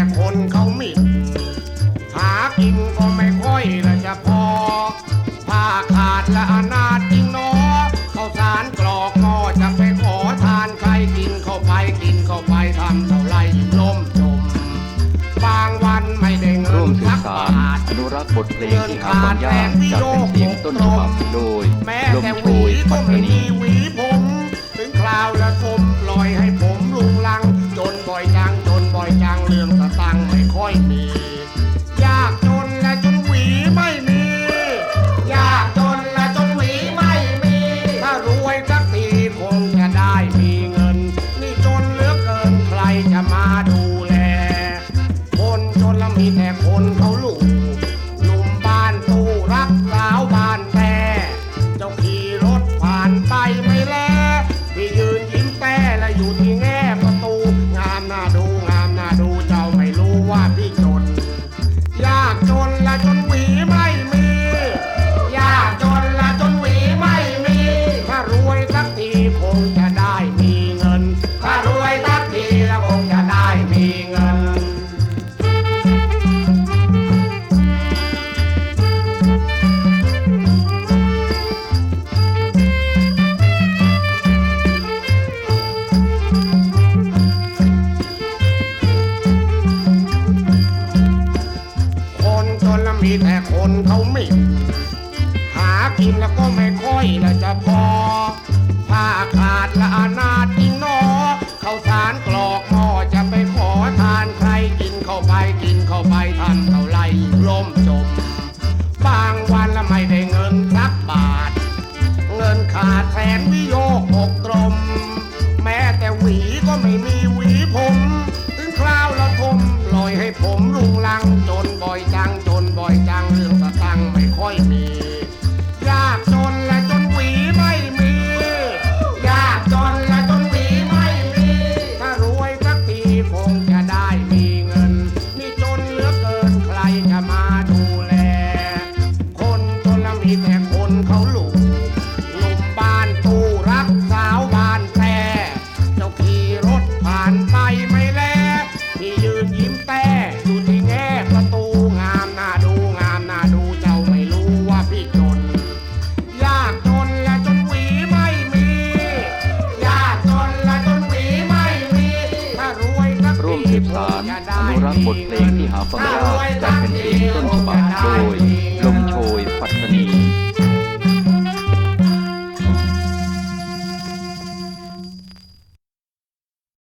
แคนเขามีหากินก็ไม่ค่อยละจะพอผ้าขาดละอนาจริงเนาะข้าวสารกรอกหม้อจะไปขอทานใครกินเข้าไปกินเข้าไปทำเท่าไรล้มจมบางวันไม่ได้เงิร่วนมสื่อสัการบาท อนุรักษ์บทเพลงที่หาความยากจากเป็นเสียงต้นฉบับโดยแม่ลมแต่โชวียก็ปัตตาไม่นี มีวีผ อยมี ยากจนและจนหวีไม่มี ยากจนและจนหวีไม่มี ถ้ารวยสักทีคงจะได้มีเงิน นี่จนเหลือเกินใครจะ ยากจนและจน มีแต่คนเขาหมิ่นหากินแล้วก็ไม่ค่อยละจะพอผ้าขาดละอนาจริงนอข้าวสารกรอกหม้อจะไปขอทานใครกินเข้าไปกินเข้าไปทำเท่าไรล่มจม บางวันละไม่ได้เงินสักบาท เงินขาดแสนวิโยกหกกลม แม้แต่หวีก็ไม่มีหวีผม ถึงคราวละทมปล่อยให้ผมลุงลัง สารอนุรักษ์บทเพลงที่หาฟังยากจากแผ่นเสียงต้นฉบับโดยลมโชยพัฒนี